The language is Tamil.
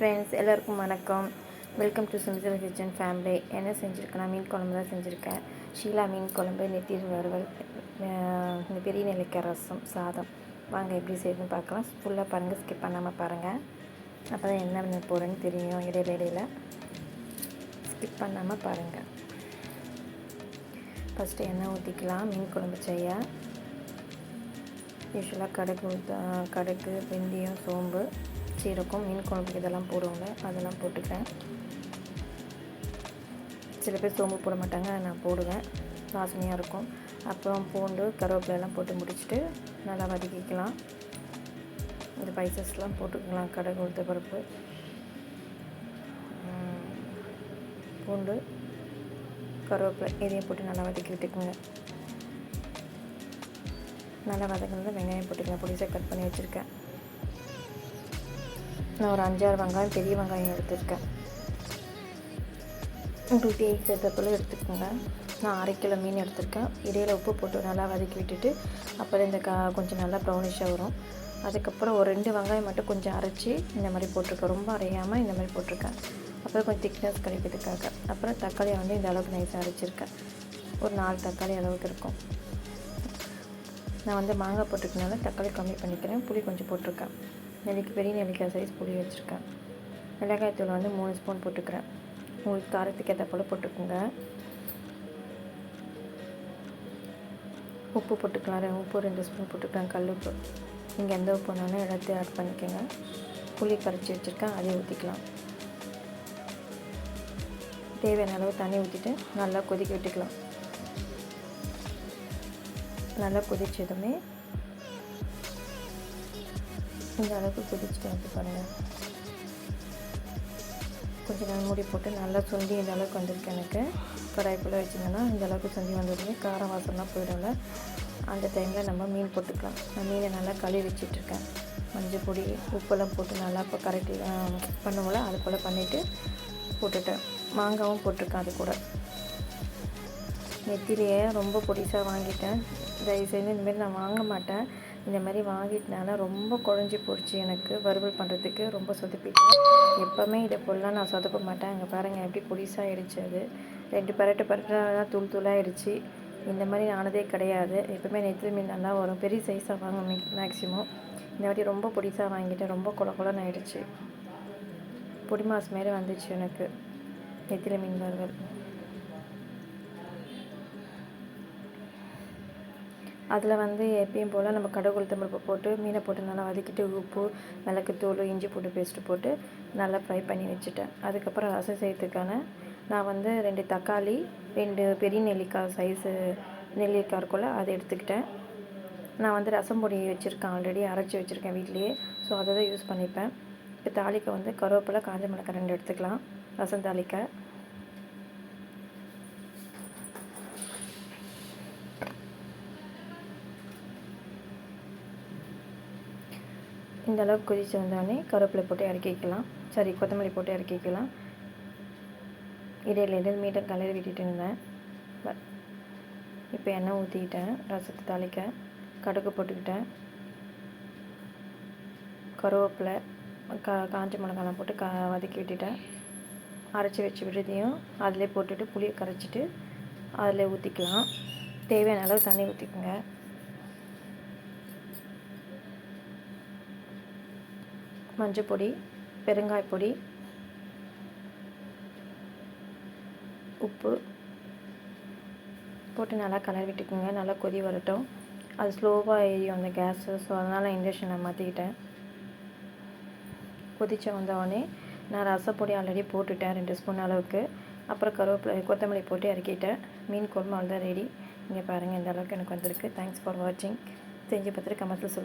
ஃப்ரெண்ட்ஸ் எல்லாருக்கும் வணக்கம். Welcome to Sumithra kitchen family என்ன செஞ்சுருக்கேன்? நான் மீன் குழம்பு தான் செஞ்சுருக்கேன். ஷீலா மீன் குழம்பு நெத்திரி வறுவல் இந்த பெரிய நெல்லிக்காய் ரசம் சாதம். வாங்க எப்படி செய்யுதுன்னு பார்க்கலாம். ஃபுல்லாக பாருங்கள் ஸ்கிப் பண்ணாமல் பாருங்கள் அப்போ தான் என்ன பண்ண போகிறேன்னு தெரியும் இடையில இடையில ஸ்கிப் பண்ணாமல் பாருங்கள் ஃபஸ்ட்டு எண்ணெய் ஊற்றிக்கலாம் மீன் குழம்பு செய்ய. யூஸ்வலாக கடுகு கடுகு வெந்தயம் சோம்பு. சீரகம் மீன் குழம்புக்கு இதெல்லாம் போடுவாங்க. அதெல்லாம் போட்டுக்கிறேன் சில பேர் சோம்பு போட மாட்டாங்க அதை நான் போடுவேன். வாசனையாக இருக்கும். அப்புறம் பூண்டு கருவேப்பிலை எல்லாம் போட்டு முடிச்சுட்டு நல்லா வதக்கிக்கலாம். இந்த பைசஸ்லாம் போட்டுக்கலாம் கடகு உளுத்த பருப்பு பூண்டு கருவேப்பிலை இதையும் போட்டு நல்லா வதக்கி விட்டுக்குங்க நல்லா வதங்கினது வெங்காயம் போட்டுக்கலாம். பொடிசாக கட் பண்ணி வச்சுருக்கேன். நான் ஒரு அஞ்சாறு வெங்காயம் பெரிய வெங்காயம் எடுத்துருக்கேன். உங்களுக்கு எயிட் சேர்த்தப்போல எடுத்துக்கோங்க. நான் அரை கிலோ மீன் எடுத்திருக்கேன். இடையில் உப்பு போட்டு நல்லா வதக்கி விட்டுட்டு அப்புறம் இந்த கா கொஞ்சம் நல்லா ப்ரௌனிஷாக வரும். அதுக்கப்புறம் ஒரு ரெண்டு வெங்காயம் மட்டும் கொஞ்சம் அரைச்சி இந்த மாதிரி போட்டிருக்கேன். ரொம்ப அரையாமல் இந்த மாதிரி போட்டிருக்கேன். அப்புறம் கொஞ்சம் திக்னஸ் கிடைக்கிறதுக்காக. அப்புறம் தக்காளியை வந்து இந்த அளவுக்கு நைஸாக அரைச்சிருக்கேன். ஒரு நாலு தக்காளி அளவுக்கு இருக்கும். நான் வந்து மாங்காய் போட்டிருக்கனால தக்காளி கம்மி பண்ணிக்கிறேன். புளி கொஞ்சம் போட்டிருக்கேன். நெல்லிக்கு பெரிய நெல்லிக்காய் சைஸ் புளி வச்சுருக்கேன். மிளகாய் தூள் வந்து மூணு ஸ்பூன் போட்டுக்கிறேன். உங்களுக்கு காரத்துக்கு ஏற்ற போல் போட்டுக்கோங்க. உப்பு போட்டுக்கலாம். உப்பு ரெண்டு ஸ்பூன் போட்டுக்கலாம். கல் உப்பு நீங்கள் எந்த உப்பு வேணாலும் எல்லாத்தையும் ஆட் பண்ணிக்கோங்க. புளி கரைச்சி வச்சுருக்கேன். அதையும் ஊற்றிக்கலாம் தேவையான அளவு தண்ணி ஊற்றிட்டு நல்லா கொதிக்க விட்டுக்கலாம். நல்லா கொதிச்சதுமே இந்த அளவுக்கு கொதிச்சுட்டு வந்து பாருங்கள் கொஞ்சம் நேரம் மூடி போட்டு நல்லா சுண்டி இந்த அளவுக்கு வந்திருக்கு எனக்கு. கடாய்க்குள்ளே வச்சிங்கன்னா இந்த அளவுக்கு சுண்டி வந்ததுமே காரம் வாசம்லாம் போயிடும்ல. அந்த டைமில் நம்ம மீன் போட்டுக்கலாம். நான் மீனை நல்லா கழுவி வச்சிட்ருக்கேன். மஞ்சள் பொடி உப்பெல்லாம் போட்டு நல்லா இப்போ கரெக்டி பண்ணுவோம்ல அது போல் பண்ணிவிட்டு போட்டுட்டேன். மாங்காவும் போட்டிருக்கேன் அது கூட. நெத்திலேயே ரொம்ப பொடிசாக வாங்கிட்டேன். தயவுசெய்து இந்தமாரி நான் வாங்க மாட்டேன். இந்த மாதிரி வாங்கிட்டனால ரொம்ப குழஞ்சி போச்சு எனக்கு. வறுவல் பண்ணுறதுக்கு ரொம்ப சொதப்பிட்டேன். எப்போவுமே இதை பொருளாக நான் சொதப்ப மாட்டேன். அங்கே பாருங்கள் எப்படி பொடிசாகிடுச்சு அது. ரெண்டு பரட்டு பரட்டாக தூள் தூளாகிடுச்சு இந்த மாதிரி ஆனதே கிடையாது. எப்போவுமே நெத்திலி மீன் நல்லா வரும். பெரிய சைஸாக வாங்க மேக்ஸிமம் இந்த வாட்டி ரொம்ப பொடிசாக வாங்கிட்டேன். ரொம்ப கொல கொலன்னு ஆயிடுச்சு. பொடி மாஸ் மாரி வந்துச்சு எனக்கு. நெத்திலி மீன் வறுவல். அதில் வந்து எப்பயும் போல் நம்ம கடுகு உளுத்தம் போட்டு மீனை போட்டு நல்லா வதக்கிட்டு உப்பு மிளகுத்தூள் இஞ்சி போட்டு பேஸ்ட்டு போட்டு நல்லா ஃப்ரை பண்ணி வச்சுட்டேன். அதுக்கப்புறம் ரசம் செய்யறதுக்கான நான் வந்து ரெண்டு தக்காளி ரெண்டு பெரிய நெல்லிக்காய் சைஸு நெல்லிக்காய் இருக்கும்ல அதை எடுத்துக்கிட்டேன். நான் வந்து ரசம் பொடி வச்சுருக்கேன் ஆல்ரெடி அரைச்சி வச்சுருக்கேன் வீட்லேயே. ஸோ அதை தான் யூஸ் பண்ணிப்பேன். இப்போ தாளிக்க வந்து கருவேப்பிலை காஞ்ச மிளகாய் ரெண்டு எடுத்துக்கலாம். ரசம் தாளிக்க. இந்த அளவுக்கு கொதிச்சு வந்தோடனே கருவேப்பிலை போட்டு இறக்கிக்கலாம் சாரி கொத்தமல்லி போட்டு இறக்கிக்கலாம் இடையில இடையில மீட்டர் கலரி விட்டுட்டு இருந்தேன். இப்போ எண்ணெய் ஊற்றிக்கிட்டேன் ரசத்தை தாளிக்க கடுகு போட்டுக்கிட்டேன். கருவேப்பிலை கா காஞ்ச மிளகாலாம் போட்டு கா வதக்கி விட்டுட்டேன். அரைச்சி வச்சு விடுறதையும் அதிலே போட்டுட்டு புளியை கரைச்சிட்டு அதில் ஊற்றிக்கலாம் தேவையான அளவு தண்ணி ஊற்றிக்கோங்க மஞ்சள் பொடி பெருங்காய பொடி உப்பு போட்டு நல்லா கலர் விட்டுக்குங்க. நல்லா கொதி வரட்டும். அது ஸ்லோவாக எரியும் அந்த கேஸு ஸோ அதனால் இண்டக்ஷனில் மாற்றிக்கிட்டேன் கொதிச்ச வந்தவொடனே நான் ரசப்பொடி ஆல்ரெடி போட்டுட்டேன் ரெண்டு ஸ்பூன் அளவுக்கு. அப்புறம் கருவேப்பிலை கொத்தமல்லி போட்டு இறக்கிட்டேன். மீன் குழம்பு தான் ரெடி இங்கே பாருங்கள் இந்த அளவுக்கு எனக்கு வந்திருக்கு. தேங்க்ஸ் ஃபார் வாட்சிங் செஞ்சு பார்த்துட்டு கமெண்ட்ஸில் சொல்லுங்கள்